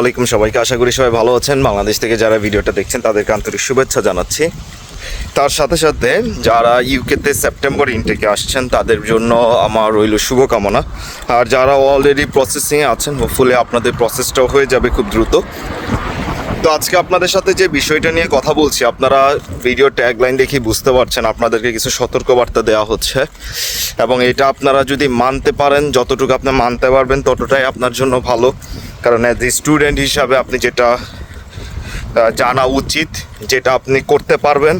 আলাইকুম সবাইকে। আশা করি সবাই ভালো আছেন। বাংলাদেশ থেকে যারা ভিডিওটা দেখছেন, তাদেরকে আন্তরিক শুভেচ্ছা জানাচ্ছি। তার সাথে সাথে যারা ইউকেতে সেপ্টেম্বর ইনটেকে আসছেন, তাদের জন্য আমার রইল শুভকামনা। আর যারা অলরেডি প্রসেসিংয়ে আছেন হোপফুলি আপনাদের প্রসেসটাও হয়ে যাবে খুব দ্রুত। তো আজকে আপনাদের সাথে যে বিষয়টা নিয়ে কথা বলছি, আপনারা ভিডিও ট্যাগলাইন দেখে বুঝতে পারছেন, আপনাদেরকে কিছু সতর্কবার্তা দেওয়া হচ্ছে। এবং এটা আপনারা যদি মানতে পারেন, যতটুকু আপনি মানতে পারবেন, ততটাই আপনার জন্য ভালো। কারণ অ্যাজ এ স্টুডেন্ট হিসাবে আপনি যেটা জানা উচিত, যেটা আপনি করতে পারবেন,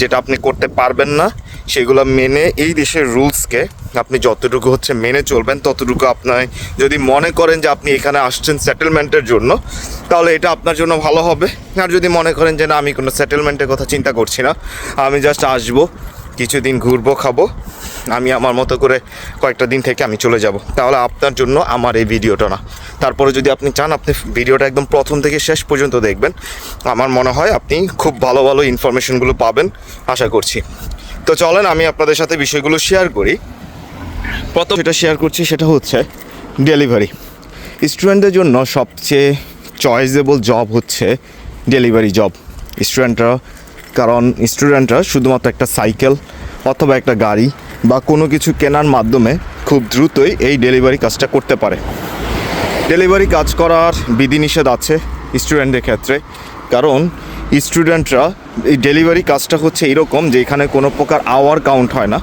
যেটা আপনি করতে পারবেন না, সেগুলো মেনে এই দেশের রুলসকে আপনি যতটুকু হচ্ছে মেনে চলবেন, ততটুকু আপনার যদি মনে করেন যে আপনি এখানে আসছেন সেটেলমেন্টের জন্য, তাহলে এটা আপনার জন্য ভালো হবে। আর যদি মনে করেন যে না, আমি কোনো সেটেলমেন্টের কথা চিন্তা করছি না, আমি জাস্ট আসব, কিছুদিন ঘুরবো, খাব, আমি আমার মতো করে কয়েকটা দিন থেকে আমি চলে যাব। তাহলে আপনার জন্য আমার এই ভিডিওটা না। তারপরে যদি আপনি চান, আপনি ভিডিওটা একদম প্রথম থেকে শেষ পর্যন্ত দেখবেন। আমার মনে হয় আপনি খুব ভালো ভালো ইনফরমেশনগুলো পাবেন, আশা করছি। তো চলেন, আমি আপনাদের সাথে বিষয়গুলো শেয়ার করি। প্রথম যেটা শেয়ার করছি সেটা হচ্ছে ডেলিভারি স্টুডেন্টদের জন্য সবচেয়ে চয়েসেবল জব হচ্ছে ডেলিভারি জব স্টুডেন্টরা কারণ স্টুডেন্টরা শুধুমাত্র একটা সাইকেল অথবা একটা গাড়ি বা কোনো কিছু কেনার মাধ্যমে খুব দ্রুতই এই ডেলিভারি কাজটা করতে পারে। ডেলিভারি কাজ করার বিধিনিষেধ আছে স্টুডেন্টদের ক্ষেত্রে, কারণ স্টুডেন্টরা এই ডেলিভারি কাজটা হচ্ছে এরকম যে এখানে কোনো প্রকার আওয়ার কাউন্ট হয় না।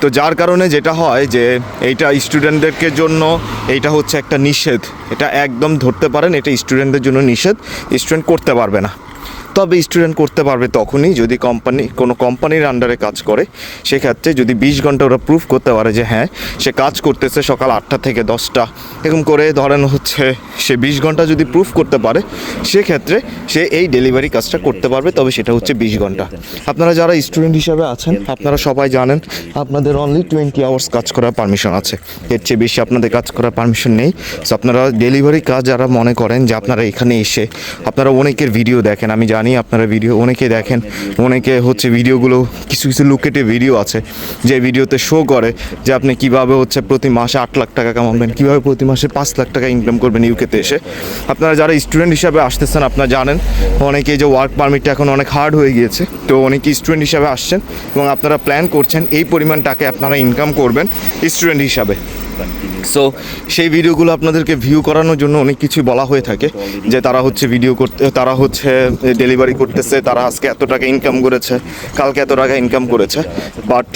তো যার কারণে যেটা হয় যে এইটা স্টুডেন্টদেরকে জন্য এইটা হচ্ছে একটা নিষেধ। এটা একদম ধরতে পারেন, এটা স্টুডেন্টদের জন্য নিষেধ। স্টুডেন্ট করতে পারবে না। তবে স্টুডেন্ট করতে পারবে তখনই যদি কোম্পানি কোনো কোম্পানির আন্ডারে কাজ করে। সেক্ষেত্রে যদি বিশ ঘণ্টা ওরা প্রুফ করতে পারে যে হ্যাঁ সে কাজ করতেছে সকাল আটটা থেকে দশটা। এরকম করে ধরেন হচ্ছে, সে বিশ ঘণ্টা যদি প্রুফ করতে পারে, সেক্ষেত্রে সে এই ডেলিভারি কাজটা করতে পারবে, তবে সেটা হচ্ছে বিশ ঘণ্টা। আপনারা যারা স্টুডেন্ট হিসাবে আছেন, আপনারা সবাই জানেন, আপনাদের অনলি টোয়েন্টি আওয়ার্স কাজ করার পারমিশন আছে। এর চেয়ে বেশি আপনাদের কাজ করার পারমিশন নেই। সো আপনারা ডেলিভারি কাজ যারা মনে করেন যে আপনারা এখানে এসে, আপনারা অনেকের ভিডিও দেখেন, আমি জানি আপনারা ভিডিও অনেকে দেখেন, অনেকে হচ্ছে ভিডিওগুলো কিছু কিছু লুকেটে ভিডিও আছে, যে ভিডিওতে শো করে যে আপনি কীভাবে হচ্ছে প্রতি মাসে আট লাখ টাকা কামাবেন, কীভাবে প্রতি মাসে পাঁচ লাখ টাকা ইনকাম করবেন ইউকেতে এসে। আপনারা যারা স্টুডেন্ট হিসাবে আসতেছেন, আপনারা জানেন, অনেকে যে ওয়ার্ক পারমিটটা এখন অনেক হার্ড হয়ে গিয়েছে, তো অনেকে স্টুডেন্ট হিসাবে আসছেন এবং আপনারা প্ল্যান করছেন এই পরিমাণ টাকা আপনারা ইনকাম করবেন স্টুডেন্ট হিসাবে। সো সেই ভিডিওগুলো আপনাদেরকে ভিউ করানোর জন্য অনেক কিছু বলা হয়ে থাকে, যে তারা হচ্ছে ভিডিও করতে, তারা হচ্ছে ডেলিভারি করতেছে, তারা আজকে এত টাকা ইনকাম করেছে, কালকে এত টাকা ইনকাম করেছে। বাট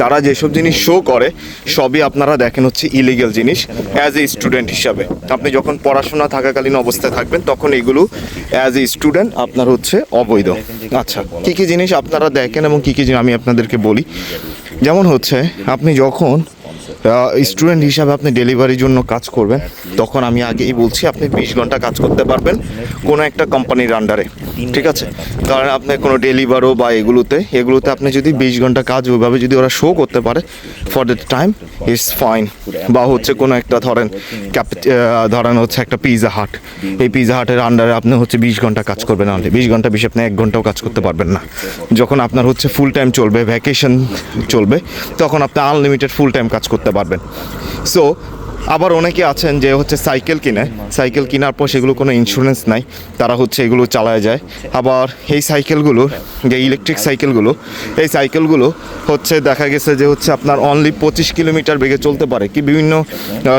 তারা যেসব জিনিস শো করে, সবই আপনারা দেখেন হচ্ছে ইলিগেল জিনিস অ্যাজ এ স্টুডেন্ট হিসাবে। আপনি যখন পড়াশোনা থাকাকালীন অবস্থায় থাকবেন, তখন এগুলো অ্যাজ এ স্টুডেন্ট আপনার হচ্ছে অবৈধ। আচ্ছা কী কী জিনিস আপনারা দেখেন এবং কী কী জিনিস আমি আপনাদেরকে বলি? যেমন হচ্ছে, আপনি যখন স্টুডেন্ট হিসাবে আপনি ডেলিভারির জন্য কাজ করবেন। তখন আমি আগেই বলছি, আপনি বিশ ঘণ্টা কাজ করতে পারবেন কোনো একটা কোম্পানির আন্ডারে ঠিক আছে। কারণ আপনি কোনো ডেলিভারও বা এগুলোতে এগুলোতে আপনি যদি বিশ ঘণ্টা কাজ ওইভাবে যদি ওরা শো করতে পারে for the time it's fine বা হচ্ছে কোনো একটা ধরেন ধরেন হচ্ছে একটা পিজা হাট এই পিজা হাটের আন্ডারে আপনি হচ্ছে বিশ ঘণ্টা কাজ করবেন আনলে বিশ ঘণ্টা বেশি আপনি এক ঘন্টাও কাজ করতে পারবেন না। যখন আপনার হচ্ছে ফুল টাইম চলবে ভ্যাকেশন চলবে তখন আপনি আনলিমিটেড ফুল টাইম কাজ করতে পারবেন। সো আবার অনেকে আছেন যে হচ্ছে সাইকেল কিনে। সাইকেল কেনার পর সেগুলো কোনো ইন্স্যুরেন্স নাই, তারা হচ্ছে এগুলো চালায় যায়। আবার এই সাইকেলগুলো, যে ইলেকট্রিক সাইকেলগুলো, এই সাইকেলগুলো হচ্ছে দেখা গেছে যে হচ্ছে আপনার অনলি পঁচিশ কিলোমিটার বেগে চলতে পারে কি বিভিন্ন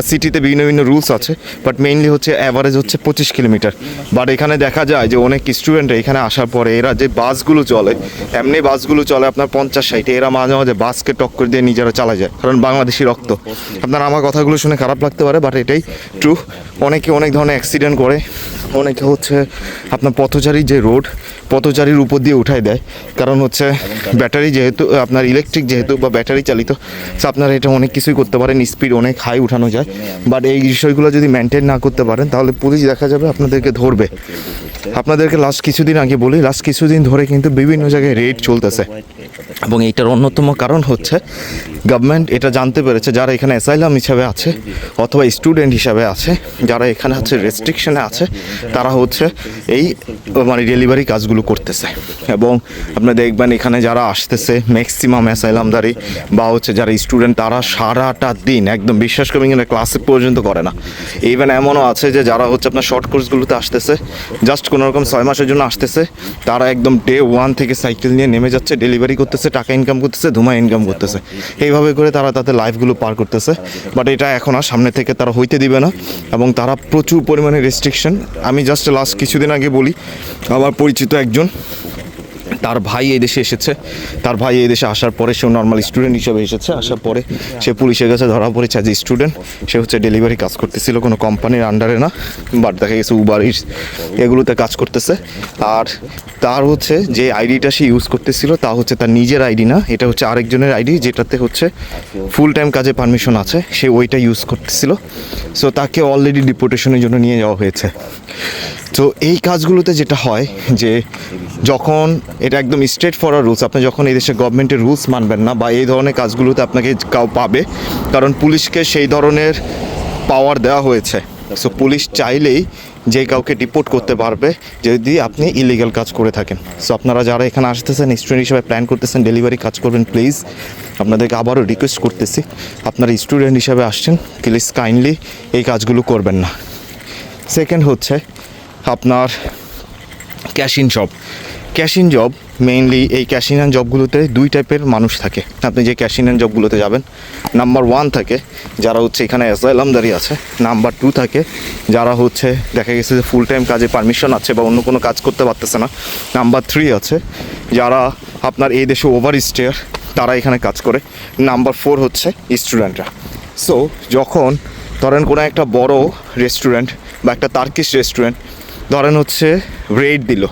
সিটিতে বিভিন্ন বিভিন্ন রুলস আছে বাট মেইনলি হচ্ছে অ্যাভারেজ হচ্ছে পঁচিশ কিলোমিটার। বাট এখানে দেখা যায় যে অনেক স্টুডেন্ট এখানে আসার পরে এরা যে বাসগুলো চলে, এমনি বাসগুলো চলে আপনার পঞ্চাশ ষাটে, এরা মাঝে মাঝে বাসকে টক্কর দিয়ে নিজেরা চালা যায়, কারণ বাংলাদেশি রক্ত। আপনার আমার কথাগুলো শুনে খারাপ লাগতে পারে বাট এটাই ট্রু অনেকে অনেক ধরনের অ্যাক্সিডেন্ট করে। অনেকে হচ্ছে আপনার পথচারী যে রোড পথচারীর উপর দিয়ে উঠাই দেয়। কারণ হচ্ছে ব্যাটারি যেহেতু, আপনার ইলেকট্রিক যেহেতু বা ব্যাটারি চালিত আপনারা এটা অনেক কিছুই করতে পারেন। স্পিড অনেক হাই উঠানো যায়। বাট এই বিষয়গুলো যদি মেনটেন না করতে পারেন, তাহলে পুলিশ দেখা যাবে আপনাদেরকে ধরবে। আপনাদেরকে লাস্ট কিছুদিন আগে বলি লাস্ট কিছুদিন ধরে কিন্তু বিভিন্ন জায়গায় রেড চলতেছে। এবং এইটার অন্যতম কারণ হচ্ছে গভর্নমেন্ট এটা জানতে পেরেছে যারা এখানে অ্যাসাইলাম হিসাবে আছে অথবা স্টুডেন্ট হিসাবে আছে, যারা এখানে হচ্ছে রেস্ট্রিকশনে আছে, তারা হচ্ছে এই মানে ডেলিভারি কাজগুলো করতেছে। এবং আপনি দেখবেন এখানে যারা আসতেছে ম্যাক্সিমাম অ্যাসাইলামদারি বা হচ্ছে যারা স্টুডেন্ট তারা সারাটা দিন একদম বিশ্বাস করবেন কিনা ক্লাসে পর্যন্ত করে না। ইভেন এমনও আছে যে যারা হচ্ছে আপনার শর্ট কোর্সগুলোতে আসতেছে জাস্ট কোনো রকম ছয় মাসের জন্য আসতেছে, তারা একদম ডে ওয়ান থেকে সাইকেল নিয়ে নেমে যাচ্ছে ডেলিভারি করতেছে, টাকা ইনকাম করতেছে, ধুমা ইনকাম করতেছে। এইভাবে করে তারা তাদের লাইফগুলো পার করতেছে। বাট এটা এখন আর সামনে থেকে তারা হইতে দিবে না। এবং তারা প্রচুর পরিমাণে রেস্ট্রিকশন আমি জাস্ট লাস্ট কিছুদিন আগে বলি, আমার পরিচিত একজন তার ভাই এই দেশে এসেছে। তার ভাই এই দেশে আসার পরে সে নর্মাল স্টুডেন্ট হিসেবে এসেছে। আসার পরে সে পুলিশের কাছে ধরা পড়েছে এ স্টুডেন্ট সে হচ্ছে ডেলিভারি কাজ করতেছিল, কোনো কোম্পানির আন্ডারে না বাট দেখা গেছে উবার ইটস এগুলোতে কাজ করতেছে। আর তার হচ্ছে যে আইডিটা সে ইউজ করতেছিল, তা হচ্ছে তার নিজের আইডি না, এটা হচ্ছে আরেকজনের আইডি যেটাতে হচ্ছে ফুল টাইম কাজে পারমিশন আছে, সে ওইটা ইউজ করতেছিল। সো তাকে অলরেডি ডিপোর্টেশনের জন্য নিয়ে যাওয়া হয়েছে। তো এই কাজগুলোতে যেটা হয় যে যখন এটা একদম স্ট্রেট ফরওয়ার্ড রুলস আপনি যখন এই দেশে গভর্নমেন্টের রুলস মানবেন না বা এই ধরনের কাজগুলোতে আপনাকে কাউ পাবে, কারণ পুলিশকে সেই ধরনের পাওয়ার দেওয়া হয়েছে। সো পুলিশ চাইলেই যে কাউকে ডিপোর্ট করতে পারবে যদি আপনি ইলিগাল কাজ করে থাকেন। সো আপনারা যারা এখানে আসতেছেন স্টুডেন্ট হিসেবে প্ল্যান করতেছেন ডেলিভারি কাজ করবেন প্লিজ আপনাদেরকে আবারও রিকোয়েস্ট করতেছি। আপনারা স্টুডেন্ট হিসেবে আসছেন প্লিজ কাইন্ডলি এই কাজগুলো করবেন না। সেকেন্ড হচ্ছে আপনার cash in job cash in job mainly এই ক্যাশ ইন অ্যান্ড জবগুলোতে দুই টাইপের মানুষ থাকে। আপনি যে ক্যাশ ইন অ্যান্ড জবগুলোতে যাবেন নাম্বার ওয়ান থাকে যারা হচ্ছে এখানে অ্যাসাইলামদারি আছে। নাম্বার টু থাকে যারা হচ্ছে দেখা গেছে যে ফুল টাইম কাজে পারমিশন আছে বা অন্য কোনো কাজ করতে পারতেছে না। নাম্বার থ্রি আছে যারা আপনার এই দেশে ওভার স্টেয়ার তারা এখানে কাজ করে। নাম্বার ফোর হচ্ছে স্টুডেন্টরা সো যখন ধরেন কোনো একটা বড় রেস্টুরেন্ট বা একটা তার্কিশ রেস্টুরেন্ট ধরেন হচ্ছে রেট দিল।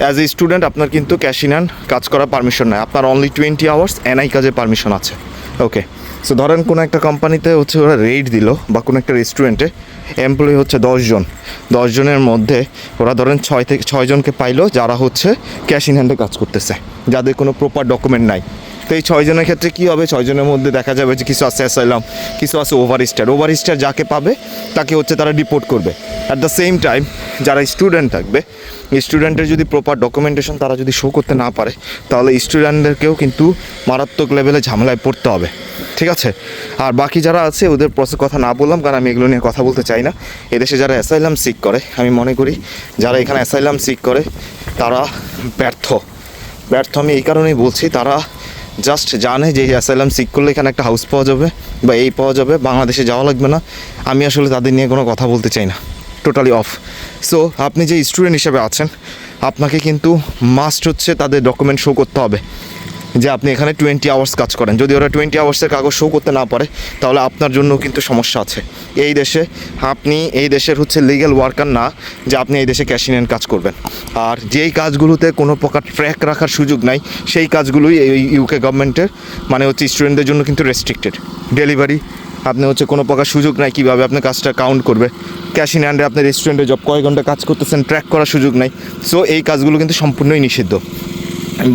অ্যাজ এ স্টুডেন্ট আপনার কিন্তু ক্যাশিনান কাজ করার পারমিশন নেই। আপনার অনলি টোয়েন্টি আওয়ার্স এনআই কাজের পারমিশন আছে। ওকে সো ধরেন কোনো একটা কোম্পানিতে হচ্ছে ওরা রেট দিল বা কোনো একটা রেস্টুরেন্টে এমপ্লয়ি হচ্ছে দশজন দশজনের মধ্যে ওরা ধরেন ছয় থেকে ছয়জনকে পাইলো যারা হচ্ছে ক্যাশ ইন হ্যান্ডে কাজ করতেছে। যাদের কোনো প্রপার ডকুমেন্ট নাই। তো এই ছয়জনের ক্ষেত্রে কী হবে? ছয়জনের মধ্যে দেখা যাবে যে কিছু আছে অ্যাসাইলাম কিছু আছে ওভার স্টার ওভার স্টার যাকে পাবে, তাকে হচ্ছে তারা ডিপোর্ট করবে। অ্যাট দ্য সেম টাইম যারা স্টুডেন্ট থাকবে স্টুডেন্টের যদি প্রপার ডকুমেন্টেশন তারা যদি শো করতে না পারে, তাহলে স্টুডেন্টদেরকেও কিন্তু মারাত্মক লেভেলে ঝামেলায় পড়তে হবে। ঠিক আছে? আর বাকি যারা আছে, ওদের প্রসেস কথা না বললাম, কারণ আমি এগুলো নিয়ে কথা বলতে চাই না। এদেশে যারা অ্যাসাইলাম সিক করে, আমি মনে করি যারা এখানে অ্যাসাইলাম সিক করে, তারা ব্যর্থ। ব্যর্থ আমি এই কারণেই বলছি, তারা জাস্ট জানে যে অ্যাসাইলাম সিক করলে এখানে একটা হাউস পাওয়া যাবে বা এই পাওয়া যাবে, বাংলাদেশে যাওয়া লাগবে না। আমি আসলে তাদের নিয়ে কোনো কথা বলতে চাই না। টোটালি অফ সো আপনি যে স্টুডেন্ট হিসেবে আছেন, আপনাকে কিন্তু মাস্ট হচ্ছে তাদের ডকুমেন্ট শো করতে হবে। যে আপনি এখানে টোয়েন্টি আওয়ার্স কাজ করেন। যদি ওরা টোয়েন্টি আওয়ার্সের কাগজ শো করতে না পারে, তাহলে আপনার জন্য কিন্তু সমস্যা আছে। এই দেশে আপনি, এই দেশের হচ্ছে লিগ্যাল ওয়ার্কার না, যে আপনি এই দেশে ক্যাশিন কাজ করবেন। আর যেই কাজগুলোতে কোনো প্রকার ট্র্যাক রাখার সুযোগ নাই, সেই কাজগুলোই এই ইউকে গভর্নমেন্টের মানে হচ্ছে স্টুডেন্টদের জন্য কিন্তু রেস্ট্রিক্টেড ডেলিভারি আপনি হচ্ছে কোনো প্রকার সুযোগ নাই কীভাবে আপনি কাজটা কাউন্ট করবে। ক্যাশ ইন হ্যান্ডে আপনি রেস্টুরেন্টে জব কয় ঘণ্টা কাজ করতেছেন ট্র্যাক করার সুযোগ নাই। সো এই কাজগুলো কিন্তু সম্পূর্ণই নিষিদ্ধ।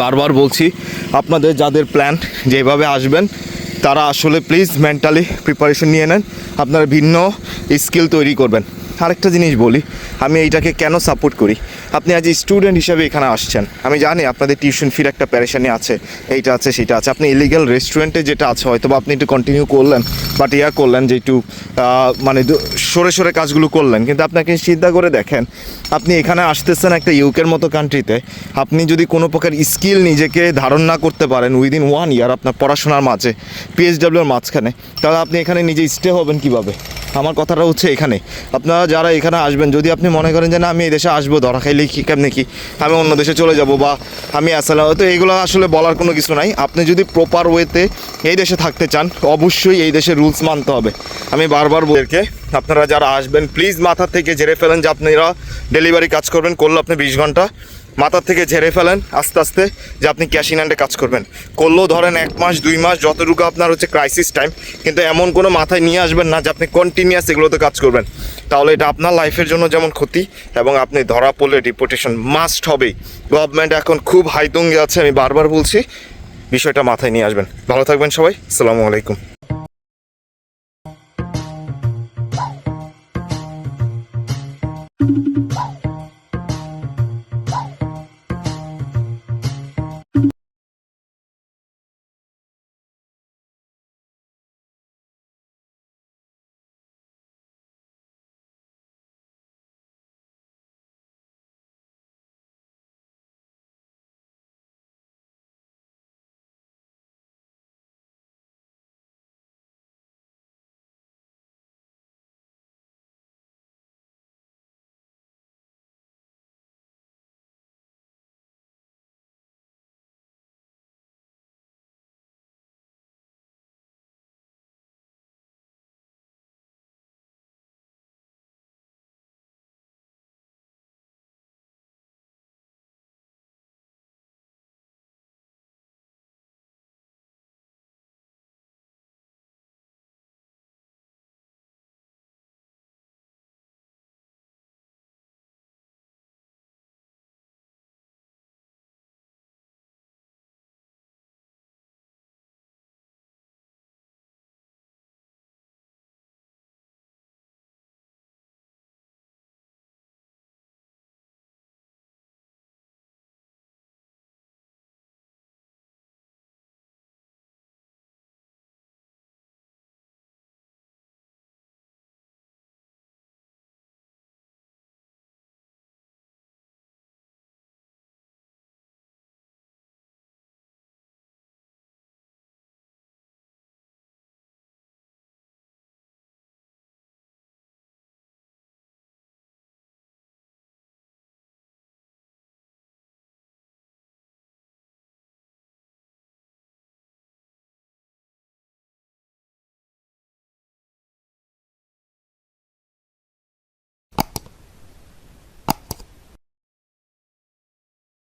বারবার বলছি, আপনাদের যাদের প্ল্যান যেভাবে আসবেন, তারা আসলে প্লিজ মেন্টালি প্রিপারেশন নিয়ে নেন। আপনারা ভিন্ন স্কিল তৈরি করবেন। আরেকটা জিনিস বলি, আমি এইটাকে কেন সাপোর্ট করি? আপনি আজ স্টুডেন্ট হিসাবে এখানে আসছেন, আমি জানি আপনাদের টিউশন ফির একটা প্যারেশানি আছে, এইটা আছে, সেটা আছে, আপনি ইলিগাল রেস্টুরেন্টে যেটা আছে, হয়তো বা আপনি একটু কন্টিনিউ করলেন বাট ইয়া করলেন যে একটু মানে সরে সরে কাজগুলো করলেন, কিন্তু আপনাকে চিন্তা করে দেখেন, আপনি এখানে আসতেছেন একটা ইউকের মতো কান্ট্রিতে আপনি যদি কোনো প্রকার স্কিল নিজেকে ধারণ না করতে পারেন উইদিন ওয়ান ইয়ার আপনার পড়াশোনার মাঝে পিএইচডাব্লিউর মাঝখানে, তাহলে আপনি এখানে নিজে স্টে হবেন কীভাবে? আমার কথাটা হচ্ছে এখানে, আপনারা যারা এখানে আসবেন, যদি আপনি মনে করেন যে না, আমি এই দেশে আসব, ধরা খাইলেই কি কেমনি কি? আমি অন্য দেশে চলে যাব বা আমি আসলে হয়তো এগুলো আসলে বলার কোনো কিছু নাই। আপনি যদি প্রপার ওয়েতে এই দেশে থাকতে চান অবশ্যই এই দেশের রুলস মানতে হবে। আমি বারবার বলকে আপনারা যারা আসবেন প্লিজ মাথা থেকে ঝেড়ে ফেলেন যে আপনারা ডেলিভারি কাজ করবেন, করল আপনি বিশ ঘণ্টা। মাথার থেকে ঝেড়ে ফেলেন আস্তে আস্তে যে আপনি ক্যাশ ইন কাজ করবেন। করলেও ধরেন এক মাস, দুই মাস, যতটুকু আপনার হচ্ছে ক্রাইসিস টাইম কিন্তু এমন কোনো মাথায় নিয়ে আসবেন না যে আপনি কন্টিনিউয়াস এগুলোতে কাজ করবেন। তাহলে এটা আপনার লাইফের জন্য যেমন ক্ষতি এবং আপনি ধরা পড়লে ডিপোর্টেশন মাস্ট হবেই। গভর্নমেন্ট এখন খুব হাইতুঙ্গে আছে, আমি বারবার বলছি, বিষয়টা মাথায় নিয়ে আসবেন। ভালো থাকবেন সবাই সালামু আলাইকুম।